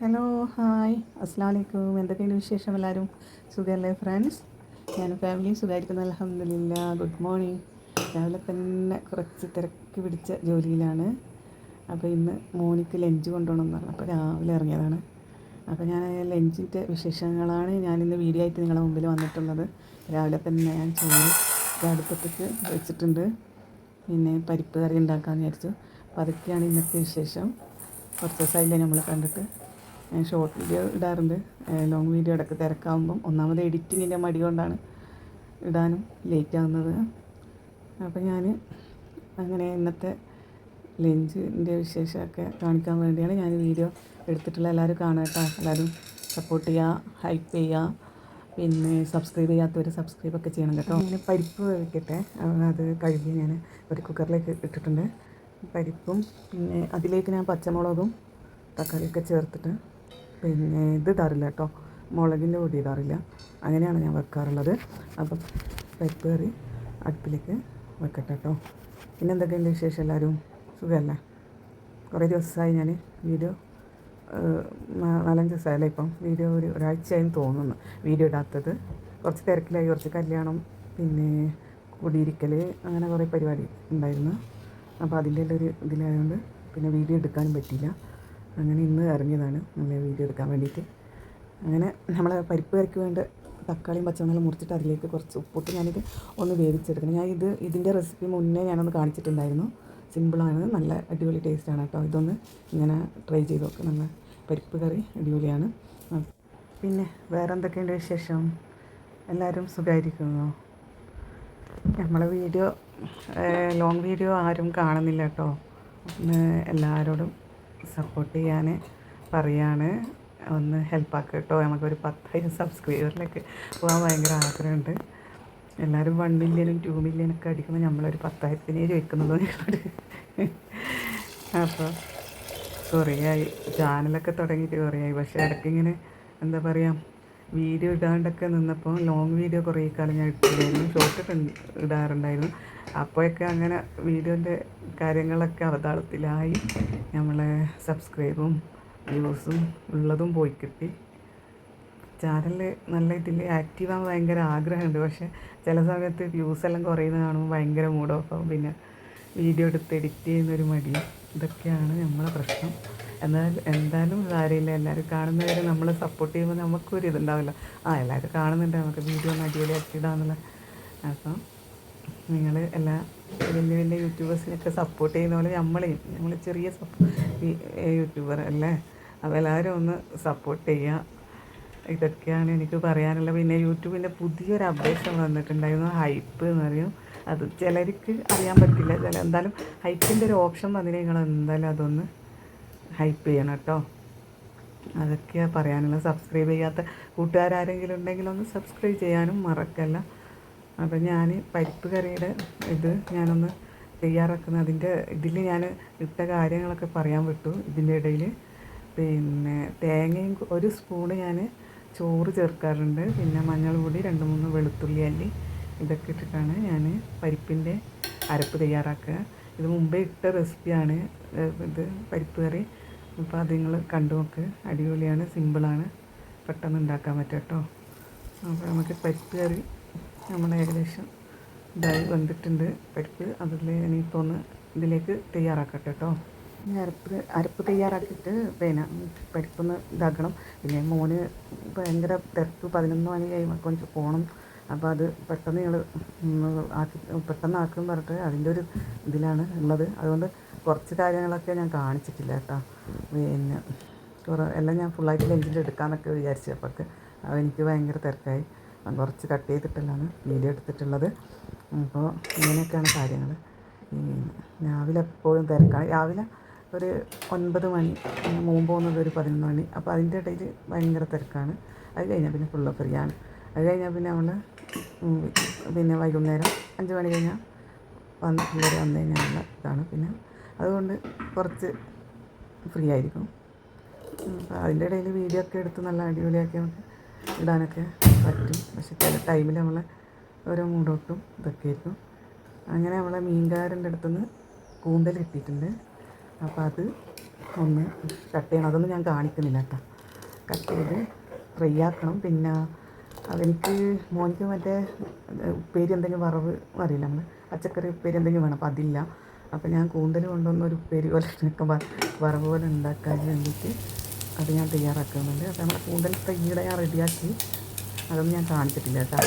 Hello hi അസ്സാം വലൈക്കും എന്തൊക്കെയുണ്ട് വിശേഷം എല്ലാവരും? സുഖമല്ലേ ഫ്രണ്ട്സ് ഞാൻ ഫാമിലി സുഖമായിരിക്കുന്നു അലഹമില്ല ഗുഡ് മോർണിംഗ് രാവിലെ തന്നെ കുറച്ച് തിരക്ക് പിടിച്ച ജോലിയിലാണ്. അപ്പോൾ ഇന്ന് മോനിക്ക് ലഞ്ച് കൊണ്ടുപോകണം എന്ന് പറഞ്ഞു. അപ്പോൾ രാവിലെ ഇറങ്ങിയതാണ്. അപ്പോൾ ഞാൻ ലഞ്ചിന്റെ വിശേഷങ്ങളാണ് ഞാനിന്ന് വീഡിയോ ആയിട്ട് നിങ്ങളുടെ മുമ്പിൽ വന്നിട്ടുള്ളത്. രാവിലെ തന്നെ ഞാൻ ചോറ് അടുപ്പത്തേക്ക് വെച്ചിട്ടുണ്ട്. പിന്നെ പരിപ്പ് കറി ഉണ്ടാക്കാമെന്ന് വിചാരിച്ചു. അപ്പോൾ അതൊക്കെയാണ് ഇന്നത്തെ വിശേഷം. കുറച്ച് ദിവസമായില്ലേ നമ്മൾ കണ്ടിട്ട്. ഷോർട്ട് വീഡിയോ ഇടാറുണ്ട്. ലോങ് വീഡിയോ ഇടയ്ക്ക് തിരക്കാവുമ്പം ഒന്നാമത് എഡിറ്റിങ്ങിന്റെ മടി കൊണ്ടാണ് ഇടാനും ലേറ്റ് ആവുന്നത്. അപ്പോൾ ഞാൻ അങ്ങനെ ഇന്നത്തെ ലഞ്ചിന്റെ വിശേഷമൊക്കെ കാണിക്കാൻ വേണ്ടിയാണ് ഞാൻ വീഡിയോ എടുത്തിട്ടുള്ള എല്ലാവരും കാണുക കേട്ടോ. എല്ലാവരും സപ്പോർട്ട് ചെയ്യുക ഹെൽപ്പ് ചെയ്യുക. പിന്നെ സബ്സ്ക്രൈബ് ചെയ്യാത്തവർ സബ്സ്ക്രൈബ് ഒക്കെ ചെയ്യണം കേട്ടോ. അങ്ങനെ പരിപ്പ് വെക്കട്ടെ അത് കഴുകി ഞാൻ ഒരു കുക്കറിലേക്ക് ഇട്ടിട്ടുണ്ട്. പരിപ്പും പിന്നെ അതിലേക്ക് ഞാൻ പച്ചമുളകും തക്കാളിയൊക്കെ ചേർത്തിട്ട് പിന്നെ ഇത് ഇടാറില്ല കേട്ടോ. മുളകിന്റെ പൊടി ഇടാറില്ല അങ്ങനെയാണ് ഞാൻ വെക്കാറുള്ളത്. അപ്പം പരിപ്പ് കറി അടുപ്പിലേക്ക് വെക്കട്ടെ കേട്ടോ. പിന്നെ എന്തൊക്കെയുണ്ട് വിശേഷം എല്ലാവരും? സുഖമല്ലേ? കുറേ ദിവസമായി ഞാൻ വീഡിയോ നാലഞ്ച് ദിവസമായല്ലേ ഇപ്പം വീഡിയോ ഒരു ഒരാഴ്ചയായി തോന്നുന്നു. വീഡിയോ ഇടാത്തത്. കുറച്ച് തിരക്കിലായി. കുറച്ച് കല്യാണം പിന്നെ കുടിയിരിക്കൽ അങ്ങനെ കുറേ പരിപാടി ഉണ്ടായിരുന്നു. അപ്പോൾ അതിന്റെ ഒരു ഇതിലായതുകൊണ്ട് പിന്നെ വീഡിയോ എടുക്കാനും പറ്റിയില്ല. അങ്ങനെ ഇന്ന് ഇറങ്ങിയതാണ് നമ്മൾ വീഡിയോ എടുക്കാൻ വേണ്ടിയിട്ട്. അങ്ങനെ നമ്മളെ പരിപ്പ് കറിക്ക് വേണ്ട തക്കാളിയും പച്ചമുളകും മുറിച്ചിട്ട് അതിലേക്ക് കുറച്ച് ഉപ്പിട്ട് ഞാനിത് ഒന്ന് വേവിച്ചെടുക്കണം. ഞാൻ ഇത് ഇതിന്റെ റെസിപ്പി മുന്നേ ഞാനൊന്ന് കാണിച്ചിട്ടുണ്ടായിരുന്നു. സിമ്പിളാണ് നല്ല അടിപൊളി ടേസ്റ്റാണ് കേട്ടോ. ഇതൊന്ന് ഇങ്ങനെ ട്രൈ ചെയ്ത് നോക്കുക നല്ല പരിപ്പ് കറി അടിപൊളിയാണ്. പിന്നെ വേറെ എന്തൊക്കെയുണ്ട് വിശേഷം? എല്ലാവരും സുഖമായിരിക്കുന്നു നമ്മളെ വീഡിയോ ലോങ് വീഡിയോ ആരും കാണുന്നില്ല കേട്ടോ. എല്ലാവരോടും സപ്പോർട്ട് ചെയ്യാൻ പറയാണ്. ഒന്ന് ഹെൽപ്പാക്കുക കേട്ടോ നമുക്കൊരു പത്തായിരം സബ്സ്ക്രൈബറിലേക്ക് പോകാൻ ഭയങ്കര ആഗ്രഹമുണ്ട്. എല്ലാവരും വൺ മില്യനും ടു മില്യനൊക്കെ അടിക്കുമ്പോൾ നമ്മളൊരു പത്തായിരത്തിനേ ചോദിക്കുന്നത് ഞങ്ങളോട് അപ്പോൾ കുറേയായി ചാനലൊക്കെ തുടങ്ങിയിട്ട് കുറേയായി പക്ഷേ ഇടയ്ക്ക് ഇങ്ങനെ എന്താ പറയുക വീഡിയോ ഇടാണ്ടൊക്കെ നിന്നപ്പോൾ ലോങ് വീഡിയോ കുറേ കാലം ഞാൻ ഇട്ടില്ലായിരുന്നു ഷോർട്ട് ഇടാറുണ്ടായിരുന്നു. അപ്പോഴൊക്കെ അങ്ങനെ വീഡിയോന്റെ കാര്യങ്ങളൊക്കെ അവതാളത്തിലായി നമ്മളെ സബ്സ്ക്രൈബും വ്യൂസും ഉള്ളതും പോയി കിട്ടി. ചാനൽ നല്ല ഇതിൽ ആക്റ്റീവ് ആകാൻ ഭയങ്കര ആഗ്രഹമുണ്ട്. പക്ഷേ ചില സമയത്ത് വ്യൂസ് എല്ലാം കുറയുന്നത് കാണുമ്പോൾ ഭയങ്കര മൂഡ് ഓഫ് ആവും. പിന്നെ വീഡിയോ എടുത്ത് എഡിറ്റ് ചെയ്യുന്നൊരു മടി. ഇതൊക്കെയാണ് നമ്മളെ പ്രശ്നം. എന്നാൽ എന്തായാലും കാര്യമില്ല എല്ലാവരും കാണുന്നവരെ നമ്മൾ സപ്പോർട്ട് ചെയ്യുമ്പോൾ നമുക്കൊരു ഇതുണ്ടാവില്ല. ആ എല്ലാവരും കാണുന്നുണ്ട്. നമുക്ക് വീഡിയോ ഒന്ന് അടിപൊളിയാക്കി ഇടാന്നുള്ള അപ്പം നിങ്ങൾ എല്ലാ വലിയ വലിയ യൂട്യൂബേഴ്സിനൊക്കെ സപ്പോർട്ട് ചെയ്യുന്ന പോലെ നമ്മളെയും നമ്മൾ ചെറിയ യൂട്യൂബർ അല്ലേ? അപ്പോൾ എല്ലാവരും ഒന്ന് സപ്പോർട്ട് ചെയ്യുക ഇതൊക്കെയാണ് എനിക്ക് പറയാനുള്ളത്. പിന്നെ യൂട്യൂബിന്റെ പുതിയൊരു അപ്ഡേഷൻ വന്നിട്ടുണ്ടായിരുന്നു. ഹൈപ്പ് എന്ന് പറയും. അത് ചിലർക്ക് അറിയാൻ പറ്റില്ല. ചില എന്തായാലും ഹൈപ്പിന്റെ ഒരു ഓപ്ഷൻ വന്നിട്ട് നിങ്ങൾ എന്തായാലും അതൊന്ന് ഹൈപ്പ് ചെയ്യണം കേട്ടോ. അതൊക്കെയാണ് പറയാനുള്ളത് സബ്സ്ക്രൈബ് ചെയ്യാത്ത കൂട്ടുകാരാരെങ്കിലും ഉണ്ടെങ്കിൽ ഒന്ന് സബ്സ്ക്രൈബ് ചെയ്യാനും മറക്കല്ല. അപ്പം ഞാൻ പരിപ്പ് കറിയുടെ ഇത് ഞാനൊന്ന് തയ്യാറാക്കുന്ന അതിന്റെ ഇതിൽ ഞാൻ ഇട്ട കാര്യങ്ങളൊക്കെ പറയാൻ വിട്ടു ഇതിന്റെ ഇടയിൽ പിന്നെ തേങ്ങയും ഒരു സ്പൂണ് ഞാൻ ചോറ് ചേർക്കാറുണ്ട്. പിന്നെ മഞ്ഞൾ പൊടി രണ്ട് മൂന്ന് വെളുത്തുള്ളി അല്ലി ഇതൊക്കെ ഇട്ടിട്ടാണ് ഞാൻ പരിപ്പിന്റെ അരപ്പ് തയ്യാറാക്കുക. ഇത് മുമ്പേ ഇട്ട റെസിപ്പിയാണ് ഇത് പരിപ്പ് കറി. അപ്പോൾ അത് നിങ്ങൾ കണ്ടു നോക്ക്. അടിപൊളിയാണ് സിമ്പിളാണ്. പെട്ടെന്ന് ഉണ്ടാക്കാൻ പറ്റും കേട്ടോ. അപ്പോൾ നമുക്ക് പരിപ്പ് കറി നമ്മൾ ഏകദേശം ഇതായി വന്നിട്ടുണ്ട്. പരിപ്പ് അതിൽ ഇനിയിപ്പോൾ ഇതിലേക്ക് തയ്യാറാക്കട്ടെ കേട്ടോ. അരപ്പ് അരപ്പ് തയ്യാറാക്കിയിട്ട് പിന്നെ പരിപ്പൊന്ന് ഇതാക്കണം. പിന്നെ മോന് ഭയങ്കര തിരക്ക് പതിനൊന്ന് മണി കഴിയുമ്പോൾ കൊഞ്ച് പോകണം അപ്പോൾ അത് പെട്ടെന്ന് ഞങ്ങൾ ആക്കി പെട്ടെന്ന് ആക്കും പറഞ്ഞിട്ട് അതിന്റെ ഒരു ഇതിലാണ് ഉള്ളത്. അതുകൊണ്ട് കുറച്ച് കാര്യങ്ങളൊക്കെ ഞാൻ കാണിച്ചിട്ടില്ല കേട്ടോ. പിന്നെ കുറേ എല്ലാം ഞാൻ ഫുള്ളായിട്ട് ലഞ്ചിൽ എടുക്കാമെന്നൊക്കെ വിചാരിച്ചു. അപ്പോഴൊക്കെ എനിക്ക് ഭയങ്കര തിരക്കായി. കുറച്ച് കട്ട് ചെയ്തിട്ടുള്ളതാണ് വീഡിയോ എടുത്തിട്ടുള്ളത്. അപ്പോൾ ഇങ്ങനെയൊക്കെയാണ് കാര്യങ്ങൾ രാവിലെ എപ്പോഴും തിരക്കാണ്. രാവിലെ ഒരു ഒൻപത് മണി മുമ്പ് പോകുന്നത് ഒരു പതിനൊന്ന് മണി. അപ്പോൾ അതിന്റെ ഇടയിൽ ഭയങ്കര തിരക്കാണ്. അത് കഴിഞ്ഞാൽ പിന്നെ ഫുള്ള് ഫ്രീ ആണ്. അത് കഴിഞ്ഞാൽ പിന്നെ നമ്മൾ പിന്നെ വൈകുന്നേരം അഞ്ച് മണി കഴിഞ്ഞാൽ വന്ന് പിള്ളേർ വന്നു കഴിഞ്ഞാൽ ഇതാണ്. പിന്നെ അതുകൊണ്ട് കുറച്ച് ഫ്രീ ആയിരിക്കും. അപ്പോൾ അതിന്റെ ഇടയിൽ വീഡിയോ ഒക്കെ എടുത്ത് നല്ല അടിപൊളിയാക്കി നമുക്ക് ഇടാനൊക്കെ പറ്റും. പക്ഷെ ചില ടൈമിൽ നമ്മൾ ഓരോ മൂടോട്ടും ഇതൊക്കെ ആയിരിക്കും. അങ്ങനെ നമ്മളെ മീൻകാരന്റെ അടുത്തുനിന്ന് കൂന്തൽ കിട്ടിയിട്ടുണ്ട്. അപ്പോൾ അത് ഒന്ന് കട്ട് ചെയ്യണം. അതൊന്നും ഞാൻ കാണിക്കുന്നില്ല കേട്ടോ. കട്ട് ചെയ്ത് ഫ്രൈ ആക്കണം. പിന്നെ അതെനിക്ക് മോനിക്ക് മറ്റേ ഉപ്പേരി എന്തെങ്കിലും വറവ് അറിയില്ല നമ്മൾ പച്ചക്കറി ഉപ്പേരി എന്തെങ്കിലും വേണം. അപ്പോൾ അതില്ല. അപ്പോൾ ഞാൻ കൂന്തൽ കൊണ്ടുവന്ന ഒരു ഉപ്പേരി പോലെ വറവ് പോലെ ഉണ്ടാക്കാൻ വേണ്ടിയിട്ട് അത് ഞാൻ തയ്യാറാക്കുന്നുണ്ട്. അപ്പോൾ നമ്മുടെ കൂന്തൽ തൈയുടെ ഞാൻ റെഡിയാക്കി അതൊന്നും ഞാൻ കാണിച്ചിട്ടില്ല കേട്ടോ.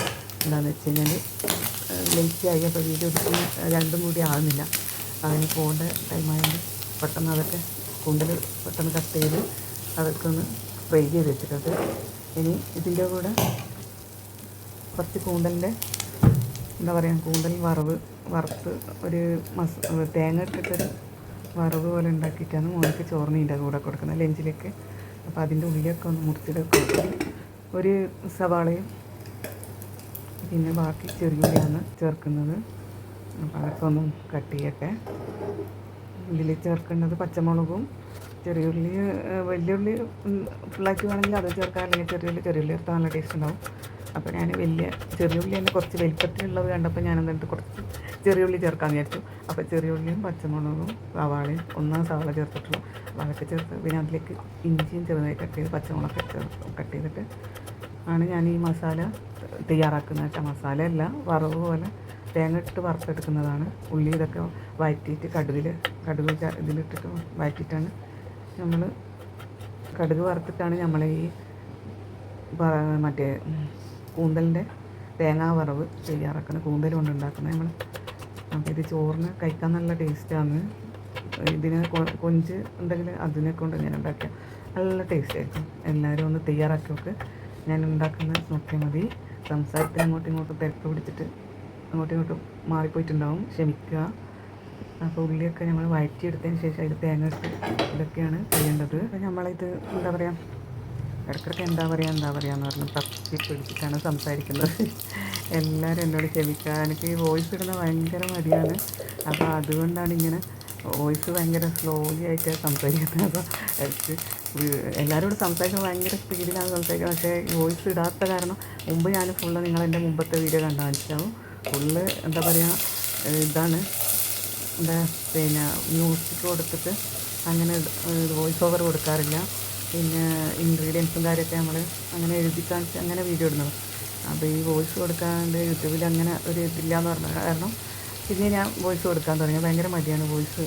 എന്താണെന്ന് വെച്ച് കഴിഞ്ഞാൽ ലേറ്റ് ആയി. അപ്പോൾ വീഡിയോ എടുക്കുന്ന രണ്ടും കൂടി ആകുന്നില്ല അതിന് പോകേണ്ട ടൈമായതുകൊണ്ട് പെട്ടെന്ന് അതൊക്കെ കൂന്തൽ പെട്ടെന്ന് കട്ട് ചെയ്ത് അതൊക്കെ ഒന്ന് ഫ്രൈ ചെയ്ത് വെച്ചിട്ടുണ്ട്. ഇനി ഇതിന്റെ കൂടെ കുറച്ച് കൂന്തലിന്റെ എന്താ പറയുക കൂടുതൽ വറവ് വറുത്ത് ഒരു മസ തേങ്ങ ഇട്ടിട്ടൊരു വറവ് പോലെ ഉണ്ടാക്കിയിട്ടാണ് മോനക്ക് ചോറിനീന്റെ കൂടെ കൊടുക്കുന്നത് ലഞ്ചിലേക്ക്. അപ്പോൾ അതിന്റെ ഉള്ളിലൊക്കെ ഒന്ന് മുറിച്ചിട്ട് ഒരു സവാളയും പിന്നെ ബാക്കി ചെറിയുള്ളിയാണ് ചേർക്കുന്നത്. അപ്പോൾ അതൊക്കെ ഒന്ന് കട്ട് ചെയ്യട്ടെ. ഇതിൽ ചേർക്കേണ്ടത് പച്ചമുളകും ചെറിയ ഉള്ളി വലിയ ഉള്ളി ഫുള്ളാക്കി വേണമെങ്കിൽ അത് ചേർക്കാം അല്ലെങ്കിൽ ചെറിയ ഉള്ളി ചേർത്താൽ നല്ല ടേസ്റ്റ് ഉണ്ടാവും. അപ്പോൾ ഞാൻ വലിയ ചെറിയുള്ളി തന്നെ കുറച്ച് വലിപ്പത്തിലുള്ളത് കണ്ടപ്പോൾ ഞാൻ എന്നിട്ട് കുറച്ച് ചെറിയ ചെറിയുള്ളി ചേർക്കാമെന്ന് വിചാരിച്ചു. അപ്പോൾ ചെറിയുള്ളിയും പച്ചമുളകും സവാളയും ഒന്നാം സവാള ചേർത്തിട്ടുള്ളൂ. അപ്പോൾ അതൊക്കെ ചേർത്ത് പിന്നെ അതിലേക്ക് ഇഞ്ചിയും ചെറുതായി കട്ട് ചെയ്ത് പച്ചമുളകൊക്കെ ചേർത്ത് കട്ട് ചെയ്തിട്ട് ആണ് ഞാൻ ഈ മസാല തയ്യാറാക്കുന്നത്. കേട്ടോ മസാല അല്ല വറവ് പോലെ തേങ്ങ ഇട്ട് വറുത്തെടുക്കുന്നതാണ്. ഉള്ളി ഇതൊക്കെ വഴറ്റിയിട്ട് കടുകിൽ കടുക് ഇതിലിട്ടിട്ട് വഴറ്റിയിട്ടാണ് നമ്മൾ കടുക് വറുത്തിട്ടാണ് നമ്മൾ ഈ മറ്റേ കൂന്തലിന്റെ തേങ്ങാ വറവ് തയ്യാറാക്കുന്ന കൂന്തൽ കൊണ്ട് ഉണ്ടാക്കുന്നത്. നമ്മൾ അപ്പോൾ ഇത് ചോറിന് കഴിക്കാൻ നല്ല ടേസ്റ്റാണ്. ഇതിന് കൊഞ്ച് ഉണ്ടെങ്കിൽ അതിനെ കൊണ്ട് ഞാൻ ഉണ്ടാക്കിയ നല്ല ടേസ്റ്റ് ആയിരിക്കും. എല്ലാവരും ഒന്ന് തയ്യാറാക്കി നോക്ക്. ഞാൻ ഉണ്ടാക്കുന്നത് നോക്കിയാൽ മതി. സംസാരത്തിന് അങ്ങോട്ടും ഇങ്ങോട്ടും തിരക്ക് പിടിച്ചിട്ട് അങ്ങോട്ടും ഇങ്ങോട്ടും മാറിപ്പോയിട്ടുണ്ടാവും. ക്ഷമിക്കുക. അപ്പോൾ ഉള്ളിയൊക്കെ നമ്മൾ വഴറ്റിയെടുത്തതിന് ശേഷം അതിൽ തേങ്ങ ഇട്ട് ഇതൊക്കെയാണ് ചെയ്യേണ്ടത്. നമ്മളിത് എന്താ പറയുക ഇടയ്ക്കിടയ്ക്ക് എന്താ പറയുക എന്താ പറയുക എന്ന് പറഞ്ഞ് തപ്പി പിടിച്ചിട്ടാണ് സംസാരിക്കുന്നത്. എല്ലാവരും എന്നോട് ക്ഷമിക്കുക. എനിക്ക് ഈ വോയിസ് ഇടുന്ന ഭയങ്കര മടിയാണ്. അപ്പോൾ അതുകൊണ്ടാണ് ഇങ്ങനെ വോയിസ് ഭയങ്കര സ്ലോലി ആയിട്ട് സംസാരിക്കുന്നത്. അപ്പോൾ എനിക്ക് എല്ലാവരോട് സംസാരിക്കുമ്പോൾ ഭയങ്കര സ്പീഡിലാണ് സംസാരിക്കുന്നത്. പക്ഷേ വോയിസ് ഇടാത്ത കാരണം മുമ്പ് ഞാൻ ഫുള്ള് നിങ്ങളെന്റെ മുമ്പത്തെ വീഡിയോ കണ്ടു കാണിച്ചാവും ഫുള്ള് എന്താ പറയുക ഇതാണ്. എന്താ പിന്നെ മ്യൂസിക് കൊടുത്തിട്ട് അങ്ങനെ വോയിസ് ഓവർ കൊടുക്കാറില്ല. പിന്നെ ഇൻഗ്രീഡിയൻസും കാര്യമൊക്കെ നമ്മൾ അങ്ങനെ എഴുതി കാണിച്ച് അങ്ങനെ വീഡിയോ ഇടുന്നത്. അപ്പോൾ ഈ വോയിസ് കൊടുക്കാണ്ട് യൂട്യൂബിൽ അങ്ങനെ ഒരു ഇതില്ല എന്ന് പറഞ്ഞ കാരണം പിന്നെ ഞാൻ വോയിസ് കൊടുക്കാൻ തുടങ്ങി. ഭയങ്കര മടിയാണ് വോയിസ്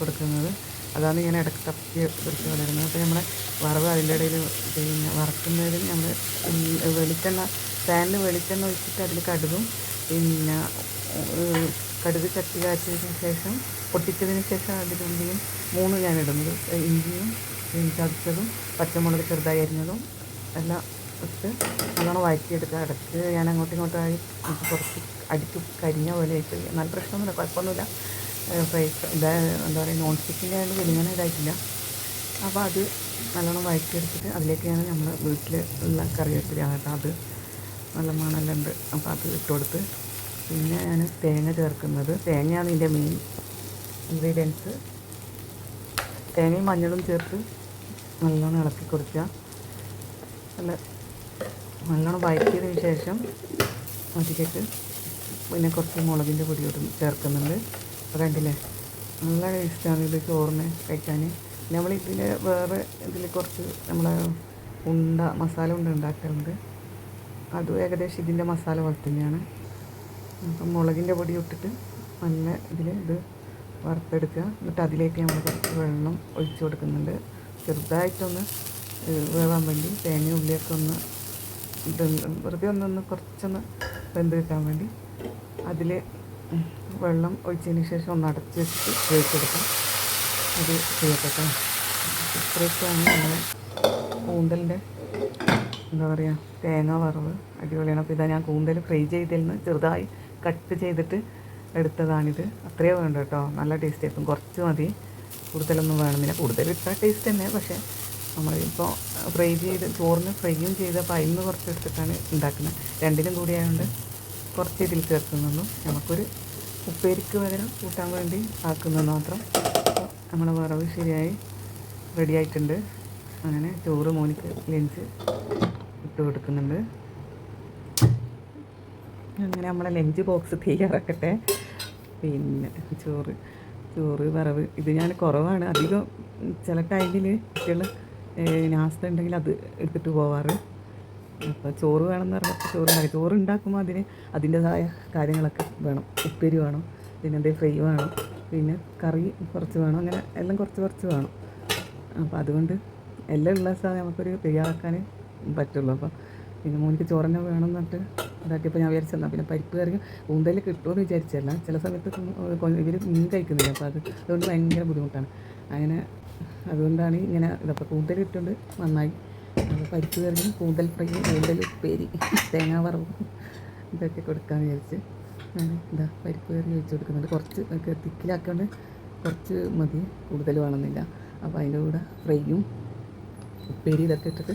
കൊടുക്കുന്നത്. അതാണ് ഞാൻ ഇടയ്ക്ക് തപ്പി പിടിച്ച് വളരുന്നത്. അപ്പോൾ നമ്മുടെ വറവ് അതിന്റെ ഇടയിൽ പിന്നെ വറക്കുന്നതിൽ നമ്മൾ വെളിച്ചെണ്ണ പാനിൽ വെളിച്ചെണ്ണ ഒഴിച്ചിട്ട് അതിൽ കടുകും പിന്നെ കടുക് ചട്ടി കാച്ചതിന് ശേഷം പൊട്ടിച്ചതിന് ശേഷം അതിലുള്ളിയും മൂന്ന് ഞാൻ ഇടുന്നത്. ഇഞ്ചിയും ചതച്ചതും പച്ചമുളക് ചെറുതായി അരിഞ്ഞതും എല്ലാം ഇട്ട് നല്ലോണം വഴറ്റിയെടുക്കുക ഇടയ്ക്ക് ഞാൻ അങ്ങോട്ടും ഇങ്ങോട്ടായി ആയി കുറച്ച് അടിക്ക് കരിഞ്ഞ പോലെ ആയിട്ട് നല്ല പ്രശ്നമൊന്നുമില്ല കുഴപ്പമൊന്നുമില്ല. പൈസ എന്താ പറയുക നോൺ സ്റ്റിക്കിന്റെ ആയതുകൊണ്ട് വലിയങ്ങനെ ഇതായിട്ടില്ല. അപ്പോൾ അത് നല്ലോണം വഴറ്റിയെടുത്തിട്ട് അതിലേക്ക് ഞാൻ നമ്മൾ വീട്ടിൽ ഉള്ള കറിവേപ്പിലാണ് കേട്ടോ അത് നല്ല മണമെല്ലാം ഉണ്ട് അപ്പോൾ അത് ഇട്ട് കൊടുത്ത് പിന്നെ ഞാൻ തേങ്ങ ചേർക്കുന്നത് തേങ്ങയാണ് ഇതിന്റെ മെയിൻ ഇൻഗ്രീഡിയൻസ് തേങ്ങയും മഞ്ഞളും ചേർത്ത് നല്ലോണം ഇളക്കി കൊടുക്കുക. നല്ല നല്ലോണം വഴറ്റിയതിന് ശേഷം അതിലേക്ക് പിന്നെ കുറച്ച് മുളകിന്റെ പൊടി ചേർക്കുന്നുണ്ട്. കണ്ടില്ലേ നല്ല ടേസ്റ്റാണ് ഇത് ചോറിന് കഴിക്കാൻ. നമ്മൾ ഇതിന് വേറെ ഇതിൽ കുറച്ച് നമ്മളെ ഉണ്ട മസാല ഉണ്ട ഉണ്ടാക്കാറുണ്ട്. അതും ഏകദേശം ഇതിന്റെ മസാല പോലെ തന്നെയാണ്. അപ്പം മുളകിന്റെ പൊടി ഇട്ടിട്ട് നല്ല ഇതിൽ ഇത് വറുത്തെടുക്കുക. എന്നിട്ട് അതിലേക്ക് നമ്മൾ കുറച്ച് വെള്ളം ഒഴിച്ചു കൊടുക്കുന്നുണ്ട്. ചെറുതായിട്ടൊന്ന് വേവാൻ വേണ്ടി തേങ്ങ ഉള്ളിയൊക്കെ ഒന്ന് വെറുതെ ഒന്നൊന്ന് കുറച്ചൊന്ന് വെന്ത് കിട്ടാൻ വേണ്ടി അതിൽ വെള്ളം ഒഴിച്ചതിന് ശേഷം ഒന്ന് അടച്ച് വെച്ചിട്ട് വേവിച്ചെടുക്കാം അത് ചെയ്യപ്പെട്ടെ ഇത്രയൊക്കെയാണ് നമ്മളെ കൂന്തലിന്റെ എന്താ പറയുക തേങ്ങ വറവ് അടിപൊളിയാണ്. അപ്പോൾ ഇതാ ഞാൻ കൂന്തൽ ഫ്രൈ ചെയ്തതിൽ ചെറുതായി കട്ട് ചെയ്തിട്ട് എടുത്തതാണിത്. അത്രയേ വേണ്ട കേട്ടോ നല്ല ടേസ്റ്റ്. ആയിരിക്കും കുറച്ച് മതി. കൂടുതലൊന്നും വേണമെന്നില്ല. കൂടുതൽ ഇട്ടാൽ ടേസ്റ്റ് തന്നെ. പക്ഷേ നമ്മളിപ്പോൾ ഫ്രൈ ചെയ്ത് ചോറിന് ഫ്രൈയും ചെയ്തപ്പോൾ അതിൽ നിന്ന് കുറച്ച് എടുത്തിട്ടാണ് ഉണ്ടാക്കുന്നത് രണ്ടിനും കൂടി ആയതുകൊണ്ട് കുറച്ച് ഇതിൽ ചേർക്കുന്നുള്ളൂ. നമുക്കൊരു ഉപ്പേരിക്ക് പകരം കൂട്ടാൻ വേണ്ടി ആക്കുന്നത് മാത്രം. നമ്മുടെ വറവ് ശരിയായി റെഡി ആയിട്ടുണ്ട്. അങ്ങനെ ചോറ് മോനിക്ക് ലഞ്ച് ഇട്ട് കൊടുക്കുന്നുണ്ട്. അങ്ങനെ നമ്മളെ ലഞ്ച് ബോക്സ് തയ്യാറാക്കട്ടെ പിന്നെ ചോറ്. ചോറ് വറവ് ഇത് ഞാൻ കുറവാണ്. അധികം ചില ടൈമിൽ കുട്ടികൾ നാസ്ത ഉണ്ടെങ്കിൽ അത് എടുത്തിട്ട് പോവാറ്. അപ്പോൾ ചോറ് വേണമെന്ന് പറഞ്ഞപ്പോൾ ചോറ് ഉണ്ടാക്കി. ചോറ് ഉണ്ടാക്കുമ്പോൾ അതിന് അതിന്റെതായ കാര്യങ്ങളൊക്കെ വേണം. ഉപ്പേരി വേണം പിന്നെ ഫ്രൈ വേണം പിന്നെ കറി കുറച്ച് വേണം അങ്ങനെ എല്ലാം കുറച്ച് കുറച്ച് വേണം. അപ്പോൾ അതുകൊണ്ട് എല്ലാം ഉള്ള സാധനം നമുക്കൊരു തയ്യാറാക്കാൻ പറ്റുള്ളൂ. അപ്പം പിന്നെ മോനിക്ക് ചോറന്നെ വേണം എന്ന് പറഞ്ഞിട്ട് ഇതാക്കിയപ്പോൾ ഞാൻ വിചാരിച്ചെന്നാൽ പിന്നെ പരിപ്പ് കറിയും കൂന്തൽ കിട്ടുമെന്ന് വിചാരിച്ചല്ല ചില സമയത്ത് ഇവർ മീൻ കഴിക്കുന്നില്ല. അപ്പോൾ അത് അതുകൊണ്ട് ഭയങ്കര ബുദ്ധിമുട്ടാണ്. അങ്ങനെ അതുകൊണ്ടാണ് ഇങ്ങനെ ഇതപ്പോൾ കൂന്തൽ കിട്ടുന്നുണ്ട് നന്നായി. പരിപ്പ് കറിയും കൂന്തൽ ഫ്രൈയും കൂന്തൽ ഉപ്പേരി തേങ്ങാ വറവും ഇതൊക്കെ കൊടുക്കാമെന്ന് വിചാരിച്ച് ഇതാ പരിപ്പ് കറി വെച്ച് കൊടുക്കുന്നുണ്ട്. കുറച്ച് തിക്കിലാക്കൊണ്ട് കുറച്ച് മതി. കൂടുതൽ വേണമെന്നില്ല. അപ്പോൾ അതിന്റെ കൂടെ ഫ്രൈയും ഉപ്പേരി ഇതൊക്കെ ഇട്ടിട്ട്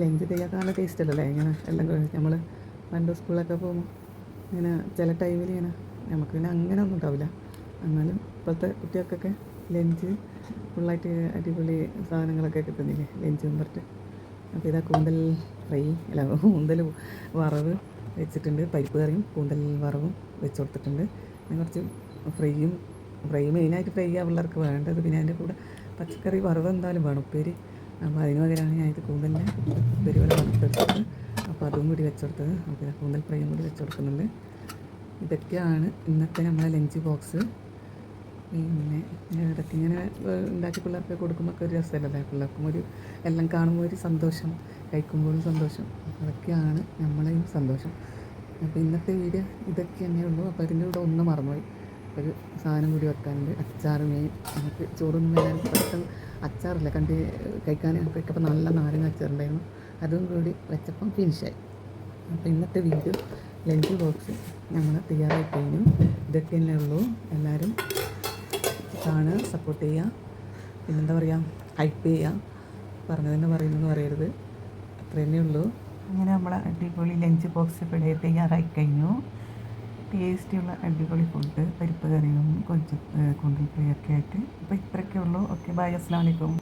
ലഞ്ച് ചെയ്യാൻ നല്ല ടേസ്റ്റ് അല്ലല്ലേ ഇങ്ങനെ എല്ലാം നമ്മൾ പണ്ട് സ്കൂളൊക്കെ പോകുമ്പോൾ ഇങ്ങനെ ചില ടൈമിൽ ഇങ്ങനെ നമുക്ക് പിന്നെ അങ്ങനെ ഒന്നും ഉണ്ടാവില്ല. എന്നാലും ഇപ്പോഴത്തെ കുട്ടികൾക്കൊക്കെ ലഞ്ച് ഫുള്ളായിട്ട് അടിപൊളി സാധനങ്ങളൊക്കെ കിട്ടുന്നില്ലേ? ലഞ്ച് പറഞ്ഞിട്ട്. അപ്പോൾ ഇതാ കൂന്തൽ ഫ്രൈ അല്ല കൂന്തൽ വറവ് വെച്ചിട്ടുണ്ട്. പരിപ്പ് കറിയും കൂന്തൽ വറവും വെച്ച് കൊടുത്തിട്ടുണ്ട്. പിന്നെ കുറച്ച് ഫ്രൈയും ഫ്രൈ മെയിനായിട്ട് ഫ്രൈ ആ പിള്ളേർക്ക് വേണ്ടത്. പിന്നെ അതിന്റെ കൂടെ പച്ചക്കറി വറവ് എന്തായാലും വേണം. ഉപ്പേരി. അപ്പോൾ അതിന് പകരമാണ് ഞാനിത് കൂന്തലിന്റെ ഉപ്പേരി പോലെ വറുത്തെടുത്തത്. അപ്പോൾ അതും കൂടി വെച്ച് കൊടുത്തത്. ഇത് കൂന്തൽ ഫ്രൈയും കൂടി വെച്ച് കൊടുക്കുന്നുണ്ട്. ഇതൊക്കെയാണ് ഇന്നത്തെ നമ്മളെ ലഞ്ച് ബോക്സ്. പിന്നെ ഇടയ്ക്ക് ഇങ്ങനെ ഉണ്ടാക്കി പിള്ളേർക്ക് കൊടുക്കുമ്പോൾ ഒക്കെ ഒരു രസമല്ലേ? പിള്ളേർക്കും ഒരു എല്ലാം കാണുമ്പോൾ ഒരു സന്തോഷം കഴിക്കുമ്പോഴും സന്തോഷം. അതൊക്കെയാണ് നമ്മളെയും സന്തോഷം. അപ്പോൾ ഇന്നത്തെ വീഡിയോ ഇതൊക്കെ തന്നെ ഉള്ളൂ. അപ്പോൾ അതിന്റെ കൂടെ ഒന്ന് മറന്നുപോയി. ഒരു സാധനം കൂടി വെക്കാനുണ്ട്. അച്ചാർ മീൻ. നമുക്ക് ചോറൊന്നും വരാൻ പെട്ടെന്ന് അച്ചാറില്ല. കണ്ടി കഴിക്കാൻ കഴിക്കപ്പോൾ നല്ല നാരങ്ങ അച്ചാറുണ്ടായിരുന്നു. അതും കൂടി വെച്ചപ്പം ഫിനിഷായി. അപ്പോൾ ഇന്നത്തെ വീഡിയോ ലഞ്ച് ബോക്സ് നമ്മൾ തയ്യാറായി കഴിഞ്ഞു ഇതൊക്കെ തന്നെ ഉള്ളൂ. എല്ലാവരും കാണുക സപ്പോർട്ട് ചെയ്യുക. പിന്നെന്താ പറയുക ഹൈപ്പ് ചെയ്യുക. പറഞ്ഞതെന്ന് പറയുന്നതെന്ന് പറയരുത്. അത്ര തന്നെ ഉള്ളൂ. അങ്ങനെ നമ്മൾ അടിപൊളി ലഞ്ച് ബോക്സ് ഇവിടെ തയ്യാറായി കഴിഞ്ഞു ടേസ്റ്റിയുള്ള അടിപൊളി ഫുഡ് പരിപ്പ് കറിയും കൊഞ്ച് കൊണ്ടിൽ ഫ്രൈ ആയിട്ട്. അപ്പോൾ ഇത്രയൊക്കെ ഉള്ളൂ. ഓക്കെ ബൈ അസ്സാം വലൈക്കും